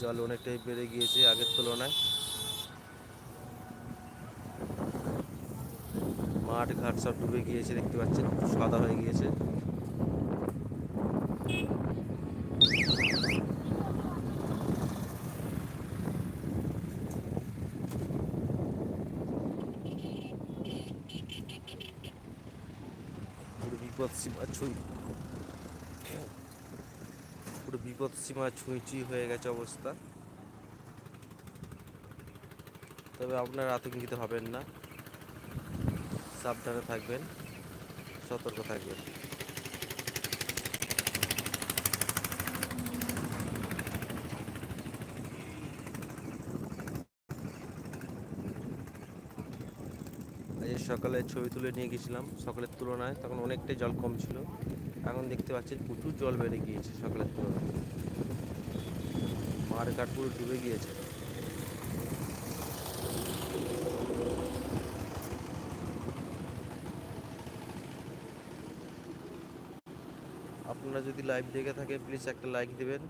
জল অনেকটাই বেড়ে গিয়েছে আগের তুলনায়। মাঠ ঘাট সব ডুবে গিয়েছে, দেখতে পাচ্ছেন, সাদা হয়ে গিয়েছে। বিপদ সীমা ছুঁই বিপদ সীমা ছুঁইচুই হয়ে গেছে অবস্থা। তবে আপনারা আতঙ্কিত হবেন না। সাবধানে থাকবেন, সতর্ক থাকবেন। সকালে ছবি তুলে নিয়ে গেছিলাম, সকালের তুলনায় তখন অনেকটাই জল কম ছিল। এখন দেখতে পাচ্ছেন প্রচুর জল বেড়ে গিয়েছে সকালের তুলনায়। মার ঘাট পুরো ডুবে গিয়েছে। আপনারা যদি লাইভ দেখে থাকে প্লিজ একটা লাইক দেবেন।